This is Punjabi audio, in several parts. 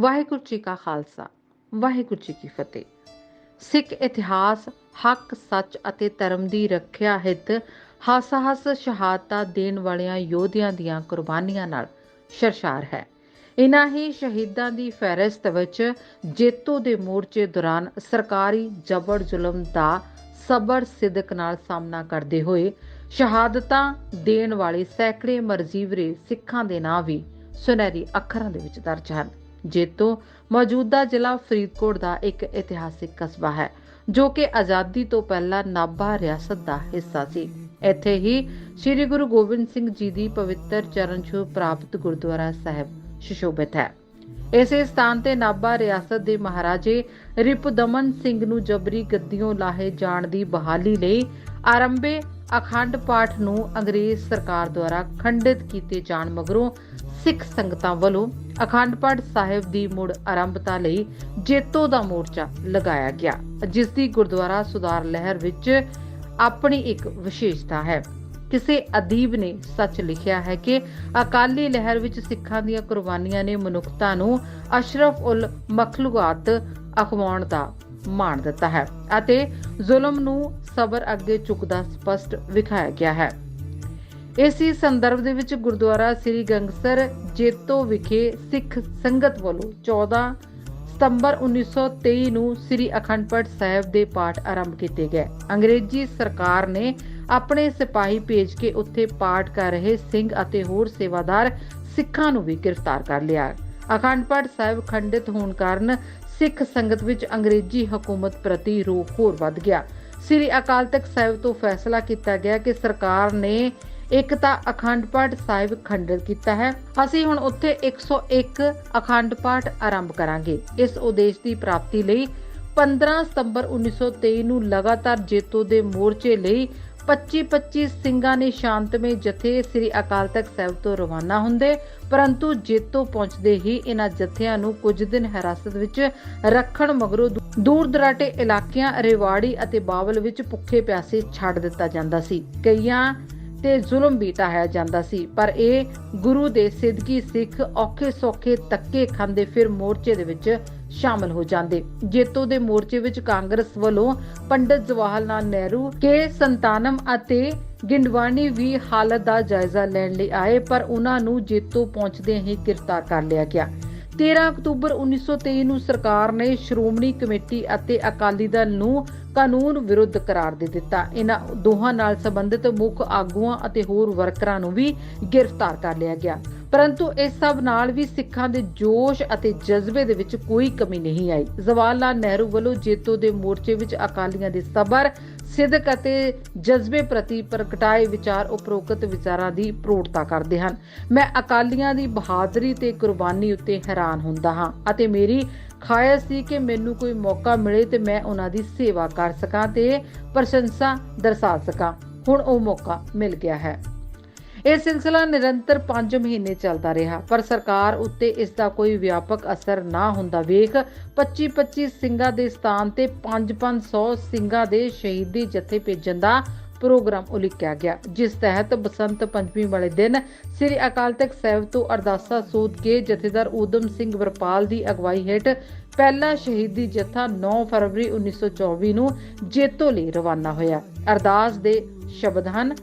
ਵਾਹਿਗੁਰੂ ਜੀ ਕਾ ਖਾਲਸਾ, ਵਾਹਿਗੁਰੂ ਜੀ ਕੀ ਫਤਿਹ। ਸਿੱਖ ਇਤਿਹਾਸ, ਹੱਕ, ਸੱਚ ਅਤੇ ਧਰਮ ਦੀ ਰੱਖਿਆ ਹਿੱਤ, ਹੱਸ-ਹੱਸ ਸ਼ਹਾਦਤਾਂ ਦੇਣ ਵਾਲਿਆਂ ਯੋਧਿਆਂ ਦੀਆਂ ਕੁਰਬਾਨੀਆਂ ਨਾਲ ਸ਼ਰਸ਼ਾਰ ਹੈ। ਇਨ੍ਹਾਂ ਹੀ ਸ਼ਹੀਦਾਂ ਦੀ ਫਹਿਰਿਸਤ ਵਿੱਚ ਜੇਤੂ ਦੇ ਮੋਰਚੇ ਦੌਰਾਨ ਸਰਕਾਰੀ ਜਬਰ ਜ਼ੁਲਮ ਦਾ ਸਬਰ ਸਿਦਕ ਨਾਲ ਸਾਹਮਣਾ ਕਰਦੇ ਹੋਏ ਸ਼ਹਾਦਤਾਂ ਦੇਣ ਵਾਲੇ ਸੈਂਕੜੇ ਮਰਜ਼ੀਵਰੇ ਸਿੱਖਾਂ ਦੇ ਨਾਂ ਵੀ ਸੁਨਹਿਰੀ ਅੱਖਰਾਂ ਦੇ ਵਿੱਚ ਦਰਜ ਹਨ। ਜੇਤੋ ਮੌਜੂਦਾ ਜ਼ਿਲ੍ਹਾ ਫਰੀਦਕੋਟ ਦਾ ਇੱਕ ਇਤਿਹਾਸਿਕ ਕਸਬਾ ਹੈ, ਜੋ ਕਿ ਆਜ਼ਾਦੀ ਤੋਂ ਪਹਿਲਾਂ ਨਾਭਾ ਰਿਆਸਤ ਦਾ ਹਿੱਸਾ ਸੀ। ਇੱਥੇ ਹੀ ਸ੍ਰੀ ਗੁਰੂ ਗੋਬਿੰਦ ਸਿੰਘ ਜੀ ਦੀ ਪਵਿੱਤਰ ਚਰਨ ਛੂਹ ਪ੍ਰਾਪਤ ਗੁਰਦੁਆਰਾ ਸਾਹਿਬ ਸੁਸ਼ੋਭਿਤ ਹੈ। ਇਸੇ ਸਥਾਨ ਤੇ ਨਾਭਾ ਰਿਆਸਤ ਦੇ ਮਹਾਰਾਜੇ ਰਿਪਦਮਨ ਸਿੰਘ ਨੂੰ ਜਬਰੀ ਗੱਦੀਓਂ ਲਾਹੇ ਜਾਣ ਦੀ ਬਹਾਲੀ ਲਈ ਆਰੰਭੇ ਅਖੰਡ ਪਾਠ ਨੂੰ ਅੰਗਰੇਜ਼ ਸਰਕਾਰ ਦੁਆਰਾ ਖੰਡਿਤ ਕੀਤੇ ਜਾਣ ਮਗਰੋਂ ਸਿੱਖ ਸੰਗਤਾਂ ਵੱਲੋਂ ਅਖੰਡ ਪਾਠ ਸਾਹਿਬ ਦੀ ਮੁੜ ਆਰੰਭਤਾ ਲਈ ਜੇਤੋ ਦਾ ਮੋਰਚਾ ਲਗਾਇਆ ਗਿਆ ਜਿਸ ਦੀ ਗੁਰਦੁਆਰਾ ਸੁਧਾਰ ਲਹਿਰ ਵਿੱਚ ਆਪਣੀ ਇੱਕ ਵਿਸ਼ੇਸ਼ਤਾ ਹੈ। ਕਿਸੇ ਅਦੀਬ ਨੇ ਸੱਚ ਲਿਖਿਆ ਹੈ ਕਿ ਅਕਾਲੀ ਲਹਿਰ ਵਿੱਚ ਸਿੱਖਾਂ ਦੀਆਂ ਕੁਰਬਾਨੀਆਂ ਨੇ ਮਨੁੱਖਤਾ ਨੂੰ ਅਸ਼ਰਫ ਉਲ ਮਖਲੂਕਾਤ ਅਖਵਾਉਣ ਦਾ ਮਾਣ ਦਿੱਤਾ ਹੈ ਅਤੇ ਜ਼ੁਲਮ ਨੂੰ ਸਬਰ ਅੱਗੇ ਝੁਕਦਾ ਸਪਸ਼ਟ ਵਿਖਾਇਆ ਗਿਆ ਹੈ। ਇਸੇ ਸੰਦਰਭ ਦੇ ਵਿੱਚ ਗੁਰਦੁਆਰਾ ਸ੍ਰੀ ਗੰਗਸਰ ਜੇਤੋ ਵਿਖੇ ਸਿੱਖ ਸੰਗਤ ਵੱਲੋਂ 14 ਸਤੰਬਰ 1923 ਨੂੰ ਸ੍ਰੀ ਅਖੰਡ ਪਾਠ ਸਾਹਿਬ ਦੇ ਪਾਠ ਆਰੰਭ ਕੀਤੇ ਗਏ। ਅੰਗਰੇਜ਼ੀ ਸਰਕਾਰ ਨੇ ਆਪਣੇ ਸਿਪਾਹੀ ਭੇਜ ਕੇ ਉੱਥੇ ਪਾਠ ਕਰ ਰਹੇ ਸਿੰਘ ਅਤੇ ਹੋਰ ਸੇਵਾਦਾਰ ਸਿੱਖਾਂ ਨੂੰ ਵੀ ਗ੍ਰਿਫਤਾਰ ਕਰ ਲਿਆ। ਅਖੰਡ ਪਾਠ ਸਾਹਿਬ ਖੰਡਿਤ ਹੋਣ ਕਾਰਨ ਸਿੱਖ ਸੰਗਤ ਵਿੱਚ ਅੰਗਰੇਜ਼ੀ ਹਕੂਮਤ ਪ੍ਰਤੀ ਰੋਖ ਹੋਰ ਵੱਧ ਗਿਆ। ਸ੍ਰੀ ਅਕਾਲ ਤਖਤ ਸਾਹਿਬ ਤੋਂ ਫੈਸਲਾ ਕੀਤਾ ਗਿਆ ਕਿ ਸਰਕਾਰ ਨੇ ਇੱਕ ਤਾਂ ਅਖੰਡ ਪਾਠ ਸਾਹਿਬ ਖੰਡਿਤ ਕੀਤਾ ਹੈ। ਅਸੀਂ ਹੁਣ ਉੱਥੇ 101 ਅਖੰਡ ਪਾਠ ਆਰੰਭ ਕਰਾਂਗੇ। ਇਸ ਉਦੇਸ਼ ਦੀ ਪ੍ਰਾਪਤੀ ਲਈ 15 ਸਤੰਬਰ 1923 ਨੂੰ ਲਗਾਤਾਰ ਜੇਤੋ ਦੇ ਮੋਰਚੇ ਲਈ 25-25 ਸਿੰਘਾਂ ਨੇ ਸ਼ਾਂਤਮਈ ਜਥੇ ਸ੍ਰੀ ਅਕਾਲ ਤਖਤ ਸਾਹਿਬ ਤੋਂ ਰਵਾਨਾ ਹੁੰਦੇ, ਪਰੰਤੂ ਜੇਤੋ ਪਹੁੰਚਦੇ ਹੀ ਇਹਨਾਂ ਜਥਿਆਂ ਨੂੰ ਕੁਝ ਦਿਨ ਹਿਰਾਸਤ ਵਿੱਚ ਰੱਖਣ ਮਗਰੋਂ ਦੂਰ ਦਰਾਟੇ ਇਲਾਕਿਆਂ, ਰੇਵਾੜੀ ਅਤੇ ਬਾਵਲ ਵਿੱਚ ਭੁੱਖੇ ਪਿਆਸੇ ਛੱਡ ਦਿੱਤਾ ਜਾਂਦਾ ਸੀ। ਕਈਆਂ ਤੇ ਜ਼ੁਲਮ ਵੀ ਢਾਹਿਆ ਜਾਂਦਾ ਸੀ। ਪਰ ਇਹ ਗੁਰੂ ਦੇ ਸਿੱਧਗੀ ਸਿੱਖ ਔਖੇ ਸੌਖੇ ਤੱਕੇ ਖਾਂਦੇ ਫਿਰ ਮੋਰਚੇ ਦੇ ਵਿੱਚ ਸ਼ਾਮਲ ਹੋ ਜਾਂਦੇ। ਜੇਤੋ ਦੇ ਮੋਰਚੇ ਵਿੱਚ ਕਾਂਗਰਸ ਵੱਲੋਂ ਪੰਡਿਤ ਜਵਾਹਰ ਲਾਲ ਨਹਿਰੂ, ਕੇ ਸੰਤਾਨਮ ਅਤੇ ਗਿੰਡਵਾਨੀ ਵੀ ਹਾਲਤ ਦਾ ਜਾਇਜ਼ਾ ਲੈਣ ਲਈ ਆਏ, ਪਰ ਉਹਨਾਂ ਨੂੰ ਜੇਤੋ ਪਹੁੰਚਦੇ ਹੀ ਗ੍ਰਿਫਤਾਰ ਕਰ ਲਿਆ ਗਿਆ। 13 ਅਕਤੂਬਰ 1923 ਨੂੰ ਸਰਕਾਰ ਨੇ ਸ਼੍ਰੋਮਣੀ ਕਮੇਟੀ ਅਤੇ ਅਕਾਲੀ ਦਲ ਨੂੰ ਕਾਨੂੰਨ ਵਿਰੁੱਧ ਕਰਾਰ ਦੇ ਦਿੱਤਾ। ਇਹਨਾਂ ਦੋਹਾਂ ਨਾਲ ਸੰਬੰਧਿਤ ਮੁੱਖ ਆਗੂਆਂ ਅਤੇ ਹੋਰ ਵਰਕਰਾਂ ਨੂੰ ਵੀ ਗ੍ਰਿਫਤਾਰ ਕਰ ਲਿਆ ਗਿਆ। ਪਰੰਤੂ ਇਸ ਸਭ ਨਾਲ ਵੀ ਸਿੱਖਾਂ ਦੇ ਜੋਸ਼ ਅਤੇ ਜਜ਼ਬੇ ਦੇ ਵਿੱਚ ਕੋਈ ਕਮੀ ਨਹੀਂ ਆਈ। ਜਵਾਹਰ ਲਾਲ ਨਹਿਰੂ ਵੱਲੋਂ ਜੇਤੋ ਦੇ ਮੋਰਚੇ ਵਿੱਚ ਅਕਾਲੀਆਂ ਦੇ ਸਬਰ ਸਿੱਧਕ ਅਤੇ ਜਜ਼ਬੇ ਪ੍ਰਤੀ ਪ੍ਰਗਟਾਏ ਵਿਚਾਰ ਉਪਰੋਕਤ ਵਿਚਾਰਾਂ ਦੀ ਪ੍ਰੋੜਤਾ ਕਰਦੇ ਹਨ। ਮੈਂ ਅਕਾਲੀਆਂ ਦੀ ਬਹਾਦਰੀ ਤੇ ਕੁਰਬਾਨੀ ਉੱਤੇ ਹੈਰਾਨ ਹੁੰਦਾ ਹਾਂ ਅਤੇ ਮੇਰੀ ਖਾਇਸ਼ ਸੀ ਕਿ ਮੈਨੂੰ ਕੋਈ ਮੌਕਾ ਮਿਲੇ ਤੇ ਮੈਂ ਉਹਨਾਂ ਦੀ ਸੇਵਾ ਕਰ ਸਕਾਂ ਤੇ ਪ੍ਰਸ਼ੰਸਾ ਦਰਸਾ ਸਕਾਂ। ਹੁਣ ਉਹ ਮੌਕਾ ਮਿਲ ਗਿਆ ਹੈ। ਇਹ ਸਿਲਸਿਲਾ ਨਿਰੰਤਰ 5 ਮਹੀਨੇ ਚੱਲਦਾ ਰਿਹਾ, ਪਰ ਸਰਕਾਰ ਉੱਤੇ ਇਸ ਦਾ ਕੋਈ ਵਿਆਪਕ ਅਸਰ ਨਾ ਹੁੰਦਾ ਵੇਖ 25-25 ਸਿੰਘਾਂ ਦੇ ਸਥਾਨ ਤੇ 5-500 ਸਿੰਘਾਂ ਦੇ ਸ਼ਹੀਦੀ ਜਥੇ ਭੇਜਣ ਦਾ ਪ੍ਰੋਗਰਾਮ ਉਲੀਕਿਆ ਗਿਆ, ਜਿਸ ਤਹਿਤ ਬਸੰਤ ਪੰਚਮੀ ਵਾਲੇ ਦਿਨ ਸ੍ਰੀ ਅਕਾਲ ਤਖਤ ਸਾਹਿਬ ਤੋਂ ਅਰਦਾਸਾ ਸੋਧ ਕੇ ਜਥੇਦਾਰ ਊਦਮ ਸਿੰਘ ਵਰਪਾਲ ਦੀ ਅਗਵਾਈ ਹੇਠ ਪਹਿਲਾ ਸ਼ਹੀਦੀ ਜਥਾ 9 ਫਰਵਰੀ 1924 ਨੂੰ ਜੇਤੋ ਲਈ ਰਵਾਨਾ ਹੋਇਆ। ਅਰਦਾਸ ਦੇ ਸ਼ਬਦ ਹਨ,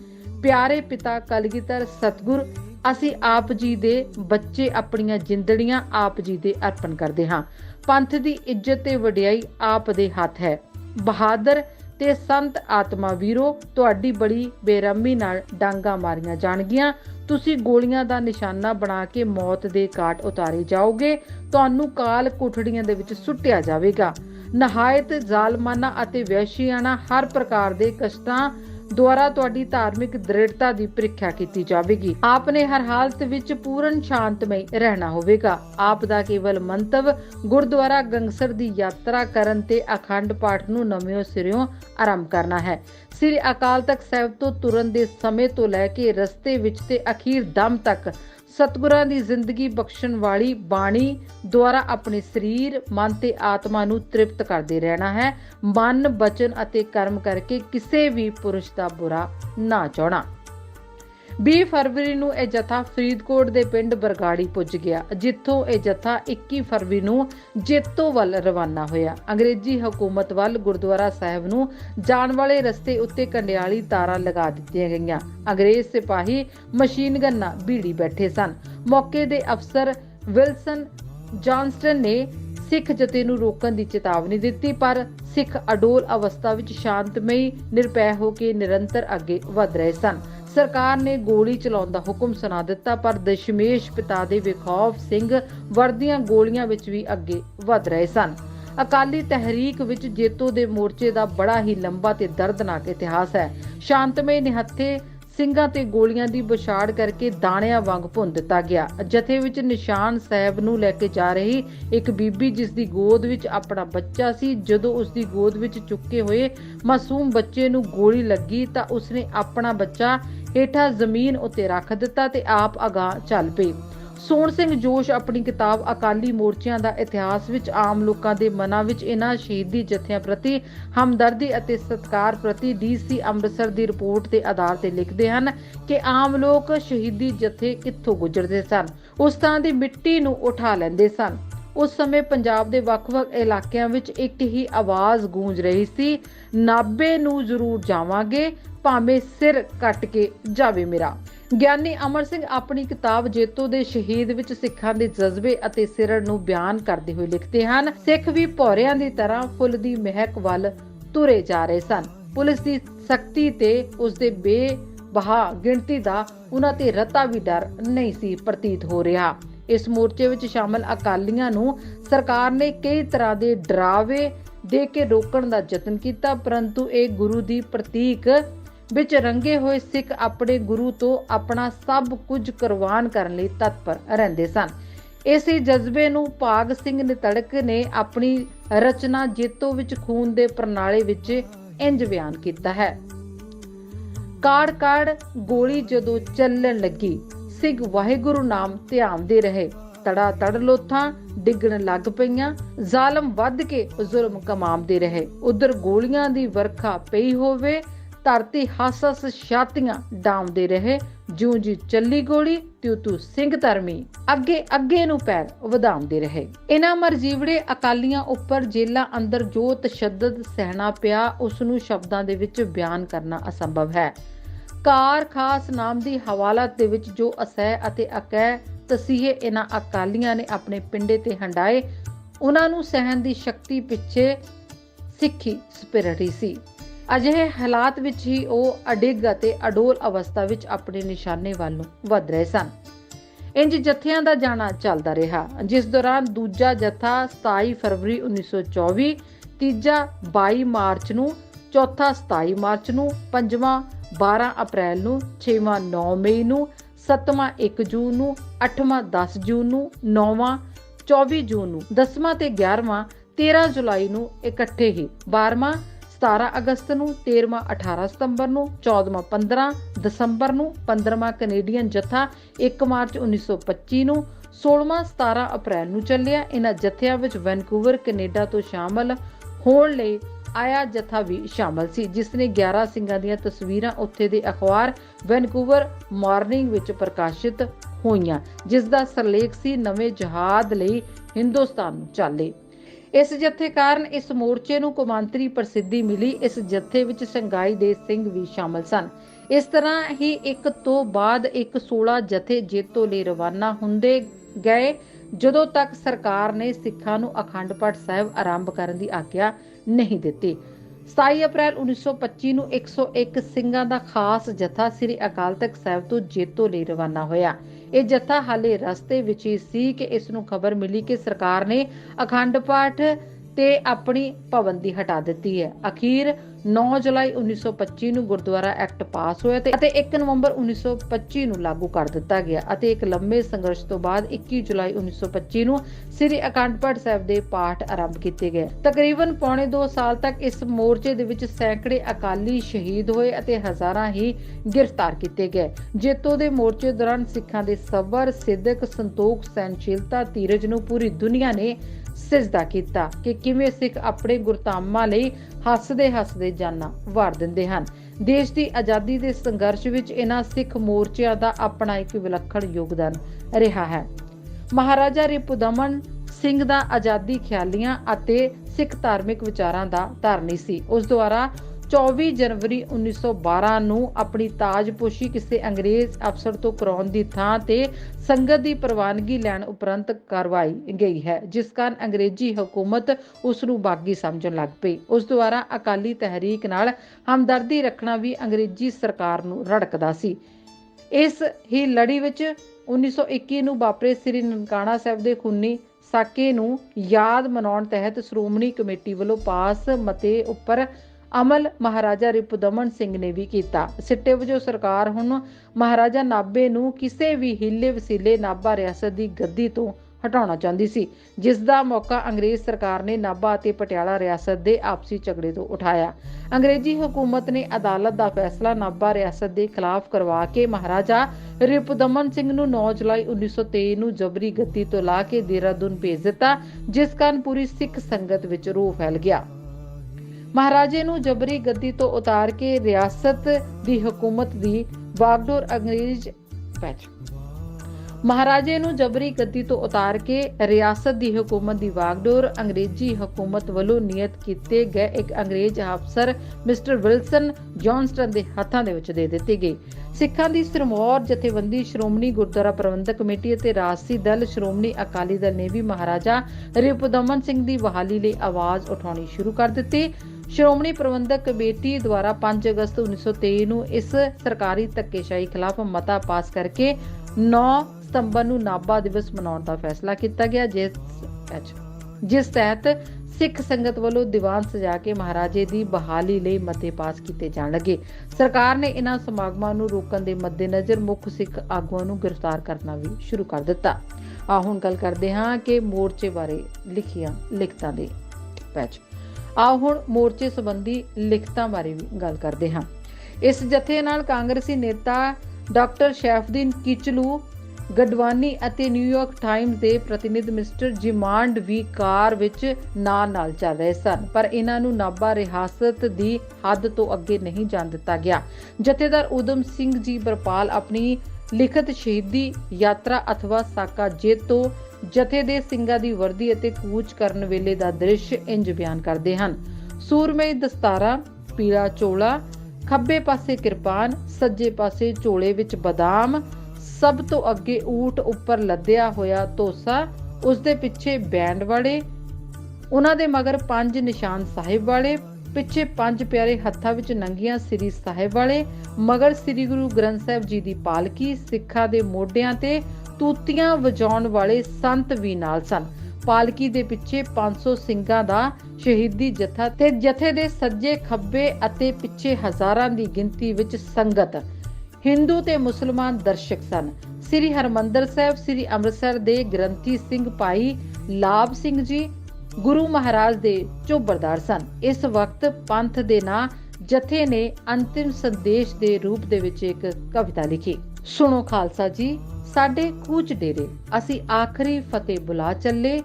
ਪਿਆਰੇ ਪਿਤਾ ਕਲਗੀਧਰ, ਸਤਗੁਰ, ਅਸੀਂ ਆਪ ਜੀ ਦੇ ਬੱਚੇ ਆਪਣੀਆਂ ਜਿੰਦੜੀਆਂ ਆਪ ਜੀ ਦੇ ਅਰਪਣ ਕਰਦੇ ਹਾਂ। ਪੰਥ ਦੀ ਇੱਜ਼ਤ ਤੇ ਵਡਿਆਈ ਆਪ ਦੇ ਹੱਥ ਹੈ। ਬਹਾਦਰ ਤੇ ਸੰਤ ਆਤਮਾ ਵੀਰੋ, ਤੁਹਾਡੀ ਬੜੀ ਬੇਰਹਿਮੀ ਨਾਲ ਡਾਂਗਾ ਮਾਰੀਆਂ ਜਾਣਗੀਆਂ। ਤੁਸੀਂ ਗੋਲੀਆਂ ਦਾ ਨਿਸ਼ਾਨਾ ਬਣਾ ਕੇ ਮੌਤ ਦੇ ਘਾਟ ਉਤਾਰੇ ਜਾਓਗੇ, ਤੁਹਾਨੂੰ ਕਾਲ ਕੋਠੜੀਆਂ ਦੇ ਵਿੱਚ ਸੁੱਟਿਆ ਜਾਵੇਗਾ। ਨਹਾਇਤ, ਜ਼ਾਲਮਾਨਾ ਅਤੇ ਵਹਿਸ਼ੀਆਨਾ ਹਰ ਪ੍ਰਕਾਰ ਦੇ ਕਸ਼ਟਾਂ ਦੁਆਰਾ ਤੁਹਾਡੀ ਧਾਰਮਿਕ ਦ੍ਰਿੜਤਾ ਦੀ ਪ੍ਰੀਖਿਆ ਕੀਤੀ ਜਾਵੇਗੀ। ਆਪ ਨੇ ਹਰ ਹਾਲਤ ਵਿੱਚ ਪੂਰਨ ਸ਼ਾਂਤਮਈ ਰਹਿਣਾ ਹੋਵੇਗਾ। ਆਪ ਦਾ ਕੇਵਲ ਮੰਤਵ, ਗੁਰਦੁਆਰਾ ਗੰਗਸਰ ਦੀ ਯਾਤਰਾ ਕਰਨ ਤੇ ਅਖੰਡ ਪਾਠ ਨੂੰ ਨਵਿਓਂ ਸਿਰਿਓਂ ਆਰੰਭ ਕਰਨਾ ਹੈ। ਸ੍ਰੀ ਅਕਾਲ ਤਖਤ ਸਾਹਿਬ ਤੋਂ ਤੁਰਨ ਦੇ ਸਮੇਂ ਤੋਂ ਲੈ ਕੇ ਰਸਤੇ ਵਿੱਚ ਤੇ ਅਖੀਰ ਦਮ ਤੱਕ ਸਤਿਗੁਰਾਂ ਦੀ ਜ਼ਿੰਦਗੀ ਬਖਸ਼ਣ ਵਾਲੀ ਬਾਣੀ ਦੁਆਰਾ ਆਪਣੇ ਸਰੀਰ, ਮਨ ਤੇ ਆਤਮਾ ਨੂੰ ਤ੍ਰਿਪਤ ਕਰਦੇ ਰਹਿਣਾ ਹੈ। ਮਨ, ਬਚਨ ਅਤੇ ਕਰਮ ਕਰਕੇ ਕਿਸੇ ਵੀ ਪੁਰਸ਼ ਦਾ ਬੁਰਾ ਨਾ ਚਾਹਣਾ 20 ਫਰਵਰੀ ਨੂੰ ਇਹ ਜਥਾ ਫਰੀਦਕੋਟ ਦੇ ਪਿੰਡ ਬਰਗਾੜੀ ਪੁੱਜ ਗਿਆ, ਜਿੱਥੋਂ ਇਹ ਜਥਾ 21 ਫਰਵਰੀ ਨੂੰ ਜੇਤੋ ਵੱਲ ਰਵਾਨਾ ਹੋਇਆ। ਅੰਗਰੇਜ਼ੀ ਹਕੂਮਤ ਵੱਲ ਗੁਰਦੁਆਰਾ ਸਾਹਿਬ ਨੂੰ ਜਾਣ ਵਾਲੇ ਰਸਤੇ ਉੱਤੇ ਕੰਡਿਆਲੀ ਤਾਰਾਂ ਲਗਾ ਦਿੱਤੀਆਂ ਗਈਆਂ। ਅੰਗਰੇਜ਼ ਸਿਪਾਹੀ ਮਸ਼ੀਨ ਗੰਨਾ ਬੀੜੀ ਬੈਠੇ ਸਨ। ਮੌਕੇ ਦੇ ਅਫਸਰ ਵਿਲਸਨ ਜਾਨਸਟਨ ਨੇ ਸਿੱਖ ਜਥੇ ਨੂੰ ਰੋਕਣ ਦੀ ਚੇਤਾਵਨੀ ਦਿੱਤੀ, ਪਰ ਸਿੱਖ ਅਡੋਲ ਅਵਸਥਾ ਵਿੱਚ ਸ਼ਾਂਤਮਈ ਨਿਰਪੈ ਹੋ ਕੇ ਨਿਰੰਤਰ ਅੱਗੇ ਵਧ ਰਹੇ ਸਨ। ਸਰਕਾਰ ਨੇ ਗੋਲੀ ਚਲਾਉਣ ਦਾ ਹੁਕਮ ਸੁਣਾ ਦਿੱਤਾ, ਪਰ ਦਸ਼ਮੇਸ਼ ਪਿਤਾ ਦੇ ਵਿਖੌਫ ਸਿੰਘ ਵਰਦੀਆਂ ਗੋਲੀਆਂ ਵਿੱਚ ਵੀ ਅੱਗੇ ਵਧ ਰਹੇ ਸਨ। ਅਕਾਲੀ ਤਹਿਰੀਕ ਵਿੱਚ ਜੇਤੋ ਦੇ ਮੋਰਚੇ ਦਾ ਬੜਾ ਹੀ ਲੰਬਾ ਤੇ ਦਰਦਨਾਕ ਇਤਿਹਾਸ ਹੈ। ਸ਼ਾਂਤਮਈ ਨਿਹੱਥੇ ਸਿੰਘਾਂ ਤੇ ਗੋਲੀਆਂ ਦੀ ਵਿਛਾੜ ਕਰਕੇ ਦਾਣਿਆਂ ਵਾਂਗ ਭੁੰਨ ਦਿੱਤਾ ਗਿਆ। ਜਥੇ ਵਿੱਚ ਨਿਸ਼ਾਨ ਸਾਹਿਬ ਨੂੰ ਲੈ ਕੇ ਜਾ ਰਹੀ ਇੱਕ ਬੀਬੀ ਜਿਸ ਦੀ ਗੋਦ ਵਿੱਚ ਆਪਣਾ ਬੱਚਾ ਸੀ, ਜਦੋਂ ਉਸ ਦੀ ਗੋਦ ਵਿੱਚ ਚੁੱਕੇ ਹੋਏ ਮਾਸੂਮ ਬੱਚੇ ਨੂੰ ਗੋਲੀ ਲੱਗੀ ਤਾਂ ਉਸਨੇ ਆਪਣਾ ਬੱਚਾ ਹੇਠਾਂ ਜ਼ਮੀਨ ਉੱਤੇ ਰੱਖ ਦਿੱਤਾ ਤੇ ਆਪ ਅਗਾਹ ਚੱਲ ਪਈ ਸੋਹਣ ਸਿੰਘ ਜੋਸ਼ ਆਪਣੀ ਕਿਤਾਬ ਅਕਾਲੀ ਮੋਰਚਿਆਂ ਦਾ ਇਤਿਹਾਸ ਵਿੱਚ ਆਮ ਲੋਕਾਂ ਦੇ ਮਨਾਂ ਵਿੱਚ ਇਹਨਾਂ ਸ਼ਹੀਦੀ ਜਥਿਆਂ ਪ੍ਰਤੀ, ਹਮਦਰਦੀ ਅਤੇ ਸਤਿਕਾਰ ਪ੍ਰਤੀ ਡੀਸੀ ਅੰਮ੍ਰਿਤਸਰ ਦੀ ਰਿਪੋਰਟ ਦੇ ਆਧਾਰ ਤੇ ਲਿਖਦੇ ਹਨ ਕਿ ਆਮ ਲੋਕ ਸ਼ਹੀਦੀ ਜਥੇ ਕਿੱਥੋਂ ਗੁਜ਼ਰਦੇ ਸਨ, ਉਸ ਥਾਂ ਦੀ ਮਿੱਟੀ ਨੂੰ ਉਠਾ ਲੈਂਦੇ ਸਨ। ਉਸ ਸਮੇਂ ਪੰਜਾਬ ਦੇ ਵੱਖ-ਵੱਖ ਇਲਾਕਿਆਂ ਵਿੱਚ ਇੱਕ ਹੀ ਆਵਾਜ਼ ਗੂੰਜ ਰਹੀ ਸੀ ਨਾਬੇ ਨੂੰ ਜ਼ਰੂਰ ਜਾਵਾਂਗੇ ਭਾਵੇਂ ਸਿਰ ਕੱਟ ਕੇ ਜਾਵੇ ਮੇਰਾ। ਗਿਆਨੀ ਅਮਰ ਸਿੰਘ ਆਪਣੀ ਕਿਤਾਬ ਜੇਤੋ ਦੇ ਸ਼ਹੀਦ ਵਿੱਚ ਸਿੱਖਾਂ ਦੇ ਜਜ਼ਬੇ ਅਤੇ ਸਿਰੜ ਨੂੰ ਬਿਆਨ ਕਰਦੇ ਹੋਏ ਲਿਖਦੇ ਹਨ, ਸਿੱਖ ਵੀ ਭੌਰਿਆਂ ਦੀ ਤਰ੍ਹਾਂ ਫੁੱਲ ਦੀ ਮਹਿਕ ਵੱਲ ਤੁਰੇ ਜਾ ਰਹੇ ਸਨ। ਪੁਲਿਸ ਦੀ ਸਖਤੀ ਤੇ ਉਸ ਦੇ ਬੇਬਹਾ ਗਿਣਤੀ ਦਾ ਉਹਨਾਂ ਤੇ ਰਤਾ ਵੀ ਡਰ ਨਹੀਂ ਸੀ ਪ੍ਰਤੀਤ ਹੋ ਰਿਹਾ। ਇਸ ਮੋਰਚੇ ਵਿੱਚ ਸ਼ਾਮਲ ਅਕਾਲੀਆਂ ਨੂੰ ਸਰਕਾਰ ਨੇ ਕਈ ਤਰ੍ਹਾਂ ਦੇ ਡਰਾਵੇ ਦੇ ਕੇ ਰੋਕਣ ਦਾ ਯਤਨ ਕੀਤਾ, ਪਰੰਤੂ ਇਹ ਗੁਰੂ ਦੀ ਪ੍ਰਤੀਕ ਵਿੱਚ ਰੰਗੇ ਹੋਏ ਸਿੱਖ ਆਪਣੇ ਗੁਰੂ ਤੋਂ ਆਪਣਾ ਸਭ ਕੁਝ ਕੁਰਬਾਨ ਕਰਨ ਲਈ ਤਤਪਰ ਰਹਿੰਦੇ ਸਨ। ਇਸੇ ਜਜ਼ਬੇ ਨੂੰ ਭਾਗ ਸਿੰਘ ਨਿਤੜਕ ਨੇ ਆਪਣੀ ਰਚਨਾ ਜੇਤੋ ਵਿੱਚ ਖੂਨ ਦੇ ਪ੍ਰਣਾਲੇ ਵਿੱਚ ਇੰਜ ਬਿਆਨ ਕੀਤਾ ਹੈ। ਕਾੜ ਕਾੜ ਗੋਲੀ ਜਦੋਂ ਚੱਲਣ ਲੱਗੀ, ਸਿੱਖ ਵਾਹਿਗੁਰੂ ਨਾਮ ਧਿਆਉਂਦੇ ਰਹੇ। ਤੜਾ ਤੜ ਲੋਥਾਂ ਡਿੱਗਣ ਲੱਗ ਪਈਆਂ, ਜ਼ਾਲਮ ਵੱਧ ਕੇ ਜ਼ੁਲਮ ਕਮਾਉਂਦੇ ਰਹੇ। ਉਧਰ ਗੋਲੀਆਂ ਦੀ ਵਰਖਾ ਪਈ ਹੋਵੇ ਧਰਤੀ ਹੱਸ ਹੱਸ ਛਾਤੀਆਂ ਡਾਉਂਦੇ ਰਹੇ। ਜਿਉਂ ਜੀ ਚੱਲੀ ਗੋਲੀ, ਤਿਉ ਤਿਉ ਸਿੰਘ ਧਰਮੀ ਅੱਗੇ ਅੱਗੇ ਨੂੰ ਪੈਰ ਵਧਾਉਂਦੇ ਰਹੇ। ਇਹਨਾਂ ਮਰਜੀਵੜੇ ਅਕਾਲੀਆਂ ਉੱਪਰ ਜੇਲਾਂ ਅੰਦਰ ਜੋ ਤਸ਼ੱਦਦ ਸਹਿਣਾ ਪਿਆ ਉਸ ਨੂੰ ਸ਼ਬਦਾਂ ਦੇ ਵਿੱਚ ਬਿਆਨ ਕਰਨਾ ਅਸੰਭਵ ਹੈ। ਕਾਰ ਖਾਸ ਨਾਮ ਦੀ ਹਵਾਲਾਤ ਦੇ ਵਿੱਚ ਜੋ ਅਸਹਿ ਅਤੇ ਅਕਹਿ ਤਸੀਹੇ ਇਹਨਾਂ ਅਕਾਲੀਆਂ ਨੇ ਆਪਣੇ ਪਿੰਡੇ ਤੇ ਹੰਡਾਏ, ਉਹਨਾਂ ਨੂੰ ਸਹਿਣ ਦੀ ਸ਼ਕਤੀ ਪਿੱਛੇ ਸਿੱਖੀ ਸਪਿਰਿਟੀ ਸੀ। ਅਜਿਹੇ ਹਾਲਾਤ ਵਿੱਚ ਹੀ ਉਹ ਅਡਿੱਗ ਅਤੇ ਅਡੋਲ ਅਵਸਥਾ ਵਿੱਚ ਆਪਣੇ ਨਿਸ਼ਾਨੇ ਵੱਲ ਨੂੰ ਵਧ ਰਹੇ ਸਨ। ਇੰਜ ਜਥਿਆਂ ਦਾ ਜਾਣਾ ਚੱਲਦਾ ਰਿਹਾ, ਜਿਸ ਦੌਰਾਨ ਦੂਜਾ ਜਥਾ 27 ਫਰਵਰੀ 1924 ਤੀਜਾ 22 ਮਾਰਚ ਨੂੰ, ਚੌਥਾ 27 ਮਾਰਚ ਨੂੰ, ਪੰਜਵਾਂ 12 ਅਪ੍ਰੈਲ ਨੂੰ, ਛੇਵਾਂ 9 ਮਈ ਨੂੰ, ਸੱਤਵਾਂ 1 ਜੂਨ ਨੂੰ, ਅੱਠਵਾਂ 10 ਜੂਨ ਨੂੰ, ਨੌਵਾਂ 24 ਜੂਨ ਨੂੰ, ਦਸਵਾਂ ਤੇ 11ਵਾਂ 13 ਜੁਲਾਈ ਨੂੰ ਇਕੱਠੇ ਹੀ 12ਵਾਂ 17 ਅਗਸਤ ਨੂੰ 13ਵਾਂ 18 ਸਤੰਬਰ ਨੂੰ 14ਵਾਂ 15 ਦਸੰਬਰ ਨੂੰ 15ਵਾਂ ਕੈਨੇਡੀਅਨ ਜਥਾ 1 ਮਾਰਚ 1925 ਨੂੰ 16ਵਾਂ 17 ਅਪ੍ਰੈਲ ਨੂੰ ਚੱਲਿਆ। ਇਹਨਾਂ ਜਥਿਆਂ ਵਿੱਚ ਵੈਨਕੂਵਰ, ਕੈਨੇਡਾ ਤੋਂ ਸ਼ਾਮਲ ਹੋਣ ਲਈ ਆਇਆ ਜਥਾ ਵੀ ਸ਼ਾਮਲ ਸੀ, ਜਿਸ ਨੇ 11 ਸਿੰਘਾਂ ਦੀਆਂ ਤਸਵੀਰਾਂ ਉੱਥੇ ਦੇ ਅਖਬਾਰ ਵੈਨਕੂਵਰ ਮਾਰਨਿੰਗ ਵਿੱਚ ਪ੍ਰਕਾਸ਼ਿਤ ਹੋਈਆਂ, ਜਿਸ ਦਾ ਸਰਲੇਖ ਸੀ, ਨਵੇਂ ਜਹਾਦ ਲਈ ਹਿੰਦੁਸਤਾਨ ਨੂੰ ਚਾਲੇ। ਇਸ ਜਥੇ ਕਾਰਨ ਇਸ ਮੋਰਚੇ ਨੂੰ ਕੌਮਾਂਤਰੀ ਪ੍ਰਸਿੱਧੀ ਮਿਲੀ, ਇਸ ਜਥੇ ਵਿੱਚ ਸੰਗਾਈ ਦੇ ਸਿੰਘ ਵੀ ਸ਼ਾਮਲ ਸਨ। ਇਸ ਤਰ੍ਹਾਂ ਹੀ ਇੱਕ ਤੋਂ ਬਾਅਦ ਇੱਕ 16 ਜਥੇ ਜੇਤੋ ਲਈ ਰਵਾਨਾ ਹੁੰਦੇ ਗਏ, ਜਦੋਂ ਤੱਕ ਸਰਕਾਰ ਨੇ ਸਿੱਖਾਂ ਨੂੰ ਅਖੰਡ ਪਾਠ ਸਾਹਿਬ ਆਰੰਭ ਕਰਨ ਦੀ ਆਗਿਆ ਨਹੀਂ ਦਿੱਤੀ। 27 ਅਪ੍ਰੈਲ 1925 ਨੂੰ 101 ਸਿੰਘਾਂ ਦਾ ਖਾਸ ਜਥਾ ਸ੍ਰੀ ਅਕਾਲ ਤਖਤ ਸਾਹਿਬ ਤੋਂ ਜੇਤੋ ਲਈ ਰਵਾਨਾ ਹੋਇਆ। ਇਹ ਜਥਾ ਹਾਲੇ ਰਸਤੇ ਵਿੱਚ ਹੀ ਸੀ ਕਿ ਇਸ ਨੂੰ ਖਬਰ ਮਿਲੀ ਕਿ ਸਰਕਾਰ ਨੇ ਅਖੰਡ ਪਾਠ ਤੇ ਆਪਣੀ ਪਾਬੰਦੀ ਹਟਾ ਦਿੱਤੀ ਹੈ। ਅਖੀਰ 9 ਜੁਲਾਈ 1925 ਨੂੰ ਗੁਰਦੁਆਰਾ ਐਕਟ ਪਾਸ ਹੋਇਆ ਤੇ ਅਤੇ 1 ਨਵੰਬਰ 1925 ਨੂੰ ਲਾਗੂ ਕਰ ਦਿੱਤਾ ਗਿਆ ਅਤੇ ਇੱਕ ਲੰਮੇ ਸੰਘਰਸ਼ ਤੋਂ ਬਾਅਦ 21 ਜੁਲਾਈ 1925 ਨੂੰ ਸ੍ਰੀ ਅਖੰਡ ਪਾਠ ਸਾਹਿਬ ਦੇ ਪਾਠ ਆਰੰਭ ਕੀਤੇ ਗਏ। ਤਕਰੀਬਨ ਪੌਣੇ 2 ਸਾਲ ਤੱਕ ਇਸ ਮੋਰਚੇ ਦੇ ਵਿੱਚ ਸੈਂਕੜੇ ਅਕਾਲੀ ਸ਼ਹੀਦ ਹੋਏ ਅਤੇ ਹਜ਼ਾਰਾਂ ਹੀ ਗ੍ਰਿਫਤਾਰ ਕੀਤੇ ਗਏ। ਜੇਤੋ ਦੇ ਮੋਰਚੇ ਦੌਰਾਨ ਸਿੱਖਾਂ ਦੇ ਸਬਰ ਸਿੱਧਕ ਸੰਤੋਖ ਸਹਿਨਸ਼ੀਲਤਾ ਧੀਰਜ ਨੂੰ ਪੂਰੀ ਦੁਨੀਆ ਨੇ ਸਿਜਦਾ ਕੀਤਾ ਕਿ ਕਿਵੇਂ ਸਿੱਖ ਆਪਣੇ ਗੁਰਤਾਮਾਂ ਲਈ ਹੱਸਦੇ ਹੱਸਦੇ ਜਾਨਾਂ ਵਾਰ ਦਿੰਦੇ ਹਨ। ਦੇਸ਼ ਦੀ ਆਜ਼ਾਦੀ ਦੇ ਸੰਘਰਸ਼ ਵਿੱਚ ਇਹਨਾਂ ਸਿੱਖ ਮੋਰਚਿਆਂ ਦਾ ਆਪਣਾ ਇੱਕ ਵਿਲੱਖਣ ਯੋਗਦਾਨ ਰਿਹਾ ਹੈ। ਮਹਾਰਾਜਾ ਰਿਪੁਦਮਨ ਸਿੰਘ ਦਾ ਆਜ਼ਾਦੀ ਖਿਆਲੀਆਂ ਅਤੇ ਸਿੱਖ ਧਾਰਮਿਕ ਵਿਚਾਰਾਂ ਦਾ ਧਾਰਨੀ ਸੀ। ਉਸ ਦੁਆਰਾ 24 ਜਨਵਰੀ 1912 ਨੂੰ ਆਪਣੀ ਤਾਜਪੋਸ਼ੀ ਕਿਸੇ ਅੰਗਰੇਜ਼ ਅਫਸਰ ਤੋਂ ਕਰਾਉਣ ਦੀ ਥਾਂ ਤੇ ਸੰਗਤ ਦੀ ਪ੍ਰਵਾਨਗੀ ਲੈਣ ਉਪਰੰਤ ਕਰਵਾਈ ਗਈ ਹੈ, ਜਿਸ ਕਾਰਨ ਅੰਗਰੇਜ਼ੀ ਹਕੂਮਤ ਉਸ ਨੂੰ ਬਾਗੀ ਸਮਝਣ ਲੱਗ ਪਈ। ਉਸ ਦੁਆਰਾ ਅਕਾਲੀ ਤਹਿਰੀਕ ਨਾਲ ਹਮਦਰਦੀ ਰੱਖਣਾ ਵੀ ਅੰਗਰੇਜ਼ੀ ਸਰਕਾਰ ਨੂੰ ਰੜਕਦਾ ਸੀ। ਇਸ ਹੀ ਲੜੀ ਵਿੱਚ 1921 ਨੂੰ ਵਾਪਰੇ ਸ੍ਰੀ ਨਨਕਾਣਾ ਸਾਹਿਬ ਦੇ ਖੂਨੀ ਸਾਕੇ ਨੂੰ ਯਾਦ ਮਨਾਉਣ ਤਹਿਤ ਸ਼੍ਰੋਮਣੀ ਕਮੇਟੀ ਵੱਲੋਂ ਪਾਸ ਮਤੇ ਉੱਪਰ ਅਮਲ ਮਹਾਰਾਜਾ ਰਿਪੁਦਮਨ ਸਿੰਘ ਨੇ ਵੀ ਕੀਤਾ। ਸਿੱਟੇ ਵਜੋਂ ਸਰਕਾਰ ਹੁਣ ਮਹਾਰਾਜਾ ਨਾਭੇ ਨੂੰ ਕਿਸੇ ਵੀ ਹੀਲੇ ਵਸੀਲੇ ਨਾਭਾ ਰਿਆਸਤ ਦੀ ਗੱਦੀ ਤੋਂ ਹਟਾਉਣਾ ਚਾਹੁੰਦੀ ਸੀ, ਜਿਸ ਦਾ ਮੌਕਾ ਅੰਗਰੇਜ਼ ਸਰਕਾਰ ਨੇ ਨਾਭਾ ਅਤੇ ਪਟਿਆਲਾ ਰਿਆਸਤ ਦੇ ਆਪਸੀ ਝਗੜੇ ਤੋਂ ਉਠਾਇਆ। ਅੰਗਰੇਜ਼ੀ ਹਕੂਮਤ ਨੇ ਅਦਾਲਤ ਦਾ ਫੈਸਲਾ ਨਾਭਾ ਰਿਆਸਤ ਦੇ ਖਿਲਾਫ ਕਰਵਾ ਕੇ ਮਹਾਰਾਜਾ ਰਿਪੁਦਮਨ ਸਿੰਘ ਨੂੰ 9 ਜੁਲਾਈ 1923 ਨੂੰ ਜਬਰੀ ਗੱਦੀ ਤੋਂ ਲਾ ਕੇ ਦੇਹਰਾਦੂਨ ਭੇਜ ਦਿੱਤਾ, ਜਿਸ ਕਾਰਨ ਪੂਰੀ ਸਿੱਖ ਸੰਗਤ ਵਿੱਚ ਰੋਹ ਫੈਲ ਗਿਆ। ਮਹਾਰਾਜੇ ਨੂੰ ਜਬਰੀ ਗੱਦੀ ਤੋਂ ਉਤਾਰ ਕੇ ਰਿਆਸਤ ਦੀ ਹਕੂਮਤ ਦੀ ਬਾਗਡੋਰ ਅੰਗਰੇਜ਼ ਪੈਚ ਮਹਾਰਾਜੇ ਨੂੰ ਜਬਰੀ ਗੱਦੀ ਤੋਂ ਉਤਾਰ ਕੇ ਰਿਆਸਤ ਦੀ ਹਕੂਮਤ ਦੀ ਵਾਗਡੋਰ ਅੰਗਰੇਜ਼ੀ ਹਕੂਮਤ ਵੱਲੋਂ ਨਿਯਤ ਕੀਤੇ ਗਏ ਇੱਕ ਅੰਗਰੇਜ਼ ਅਫਸਰ ਮਿਸਟਰ ਵਿਲਸਨ ਜੌਨਸਟਨ ਦੇ ਹੱਥਾਂ ਦੇ ਵਿੱਚ ਦੇ ਦਿੱਤੀ ਗਈ। ਸਿੱਖਾਂ ਦੀ ਸਿਰਮੌਰ ਜਥੇਬੰਦੀ ਸ਼੍ਰੋਮਣੀ ਗੁਰਦੁਆਰਾ ਪ੍ਰਬੰਧਕ ਕਮੇਟੀ ਅਤੇ ਰਾਜਸੀ ਦਲ ਸ਼੍ਰੋਮਣੀ ਅਕਾਲੀ ਦਲ ਨੇ ਵੀ ਮਹਾਰਾਜਾ ਰਿਪੁਦਮਨ ਸਿੰਘ ਦੀ ਬਹਾਲੀ ਲਈ ਆਵਾਜ਼ ਉਠਾਉਣੀ ਸ਼ੁਰੂ ਕਰ ਦਿੱਤੀ। ਸ਼੍ਰੋਮਣੀ ਪ੍ਰਬੰਧਕ ਕਮੇਟੀ ਦੁਆਰਾ 5 ਅਗਸਤ 1923 ਨੂੰ ਇਸ ਸਰਕਾਰੀ ਧੱਕੇਸ਼ਾਹੀ ਖਿਲਾਫ ਮਤਾ ਪਾਸ ਕਰਕੇ 9 ਸਤੰਬਰ ਨੂੰ ਨਾਭਾ ਦਿਵਸ ਮਨਾਉਣ ਦਾ ਫੈਸਲਾ ਕੀਤਾ ਗਿਆ, ਜਿਸ ਜਿਸ ਤਹਿਤ ਸਿੱਖ ਸੰਗਤ ਵੱਲੋਂ ਦੀਵਾਨ ਸਜਾ ਕੇ ਮਹਾਰਾਜੇ ਦੀ ਬਹਾਲੀ ਲਈ ਮਤੇ ਪਾਸ ਕੀਤੇ ਜਾਣ ਲੱਗੇ। ਸਰਕਾਰ ਨੇ ਇਹਨਾਂ ਸਮਾਗਮਾਂ ਨੂੰ ਰੋਕਣ ਦੇ ਮੱਦੇਨਜ਼ਰ ਮੁੱਖ ਸਿੱਖ ਆਗੂਆਂ ਨੂੰ ਗ੍ਰਿਫਤਾਰ ਕਰਨਾ ਵੀ ਸ਼ੁਰੂ ਕਰ ਦਿੱਤਾ। ਆ ਹੁਣ ਗੱਲ ਕਰਦੇ ਹਾਂ ਕਿ ਮੋਰਚੇ ਬਾਰੇ ਲਿਖੀਆਂ ਲਿਖਤਾਂ ਦੇ ਪੈਚ ਆਓ ਹੁਣ ਮੋਰਚੇ ਸੰਬੰਧੀ ਲਿਖਤਾਂ ਬਾਰੇ ਵੀ ਗੱਲ ਕਰਦੇ ਹਾਂ। ਇਸ ਜਥੇ ਨਾਲ ਕਾਂਗਰਸੀ ਨੇਤਾ ਡਾਕਟਰ ਸ਼ੈਫਦੀਨ ਕਿਚਲੂ ਗਡਵਾਨੀ ਅਤੇ ਨਿਊਯਾਰਕ ਟਾਈਮਜ਼ ਦੇ ਪ੍ਰਤੀਨਿਧ ਮਿਸਟਰ ਜਿਮਾਂਡ ਵੀ ਕਾਰ ਵਿੱਚ ਨਾਲ ਨਾਲ ਚੱਲ ਰਹੇ ਸਨ, ਪਰ ਇਹਨਾਂ ਨੂੰ ਨਾਭਾ ਰਿਹਾਸਤ ਦੀ ਹੱਦ ਤੋਂ ਅੱਗੇ ਨਹੀਂ ਜਾਣ ਦਿੱਤਾ ਗਿਆ। ਜਥੇਦਾਰ ਉਦਮ ਸਿੰਘ ਜੀ ਬਰਪਾਲ ਆਪਣੀ ਲਿਖਤ ਸ਼ਹੀਦੀ ਯਾਤਰਾ ਅਥਵਾ ਸਾਕਾ ਜੇਤੋ ਜਥੇ ਦੇ ਸਿੰਘਾਂ ਦੀ ਵਰਦੀ ਅਤੇ ਕੂਚ ਕਰਨ ਵੇਲੇ ਦਾ ਦ੍ਰਿਸ਼ ਇੰਜ ਬਿਆਨ ਕਰਦੇ ਹਨ। ਸੂਰਮਈ ਦਸਤਾਰਾ, ਪੀਲਾ ਚੋਲਾ, ਖੱਬੇ ਪਾਸੇ ਕਿਰਪਾਨ, ਸੱਜੇ ਪਾਸੇ ਚੋਲੇ ਵਿੱਚ ਬਦਾਮ, ਸਭ ਤੋਂ ਅੱਗੇ ਊਠ ਉੱਪਰ ਲੱਦਿਆ ਹੋਇਆ ਤੋਸਾ ਉਸ ਦੇ ਪਿੱਛੇ ਬੈਂਡ ਵਾਲੇ, ਉਹਨਾਂ ਦੇ ਮਗਰ ਪੰਜ ਨਿਸ਼ਾਨ ਸਾਹਿਬ ਵਾਲੇ, ਪਿੱਛੇ ਪੰਜ ਪਿਆਰੇ ਹੱਥਾਂ ਵਿੱਚ ਨੰਗੀਆਂ ਸ੍ਰੀ ਸਾਹਿਬ ਵਾਲੇ, ਮਗਰ ਸ੍ਰੀ ਗੁਰੂ ਗ੍ਰੰਥ ਸਾਹਿਬ ਜੀ ਦੀ ਪਾਲਕੀ, ਸਿੱਖਾਂ ਦੇ ਮੋਢਿਆਂ ਤੇ ਤੂਤੀਆਂ ਵਜਾਉਣ ਵਾਲੇ ਸੰਤ ਵੀ ਨਾਲ ਸਨ। ਪਾਲਕੀ ਦੇ ਪਿੱਛੇ 500 ਸਿੰਘਾਂ ਦਾ ਸ਼ਹੀਦੀ ਜਥਾ ਤੇ ਜਥੇ ਦੇ ਸੱਜੇ ਖੱਬੇ ਅਤੇ ਪਿੱਛੇ ਹਜ਼ਾਰਾਂ ਦੀ ਗਿਣਤੀ ਵਿੱਚ ਸੰਗਤ। ਹਿੰਦੂ ਤੇ ਮੁਸਲਮਾਨ ਦਰਸ਼ਕ ਸਨ। ਸ੍ਰੀ ਹਰਮੰਦਰ ਸਾਹਿਬ, ਸ੍ਰੀ ਅੰਮ੍ਰਿਤਸਰ ਦੇ ਗ੍ਰੰਥੀ ਸਿੰਘ ਭਾਈ ਲਾਭ ਸਿੰਘ ਜੀ ਗੁਰੂ ਮਹਾਰਾਜ ਦੇ ਚੋਬਰਦਾਰ ਸਨ। ਇਸ ਵਕਤ ਪੰਥ ਦੇ ਨਾਂ ਜਥੇ ਨੇ ਅੰਤਿਮ ਸੰਦੇਸ਼ ਦੇ ਰੂਪ ਦੇ ਵਿੱਚ ਇੱਕ ਕਵਿਤਾ ਲਿਖੀ। ਸੁਣੋ ਖਾਲਸਾ ਜੀ। ਸਾਡੇ ਕੂਚ ਡੇਰੇ। ਅਸੀਂ ਆਖਰੀ ਫਤਿਹ ਬੁਲਾ ਚੱਲੇ।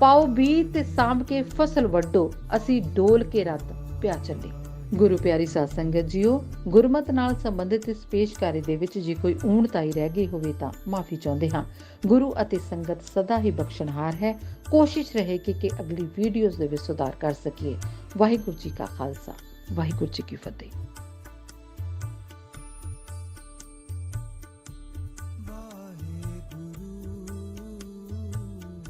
ਪਾਓ ਬੀ ਤੇ ਸਾਂਭ ਕੇ ਫਸਲ ਵੱਢੋ। ਅਸੀਂ ਡੋਲ ਕੇ ਰਤ ਪਿਆ ਚੱਲੇ। ਗੁਰੂ ਪਿਆਰੀ ਸਾਧ ਸੰਗਤ ਜੀਓ, ਗੁਰਮਤ ਨਾਲ ਸੰਬੰਧਿਤ ਇਸ ਪੇਸ਼ਕਾਰੀ ਦੇ ਵਿੱਚ ਜੇ ਕੋਈ ਊਣਤਾਈ ਰਹਿ ਗਈ ਹੋਵੇ ਤਾਂ ਮਾਫੀ ਚਾਹੁੰਦੇ ਹਾਂ। ਗੁਰੂ ਅਤੇ ਸੰਗਤ ਸਦਾ ਹੀ ਬਖਸ਼ਣਹਾਰ ਹੈ। ਕੋਸ਼ਿਸ਼ ਰਹੇਗੀ ਕਿ ਅਗਲੀ ਵੀਡੀਓਜ਼ ਦੇ ਵਿੱਚ ਸੁਧਾਰ ਕਰ ਸਕੀਏ। ਵਾਹਿਗੁਰੂ ਜੀ ਕਾ ਖਾਲਸਾ। ਵਾਹਿਗੁਰੂ ਜੀ ਕੀ ਫਤਿਹ।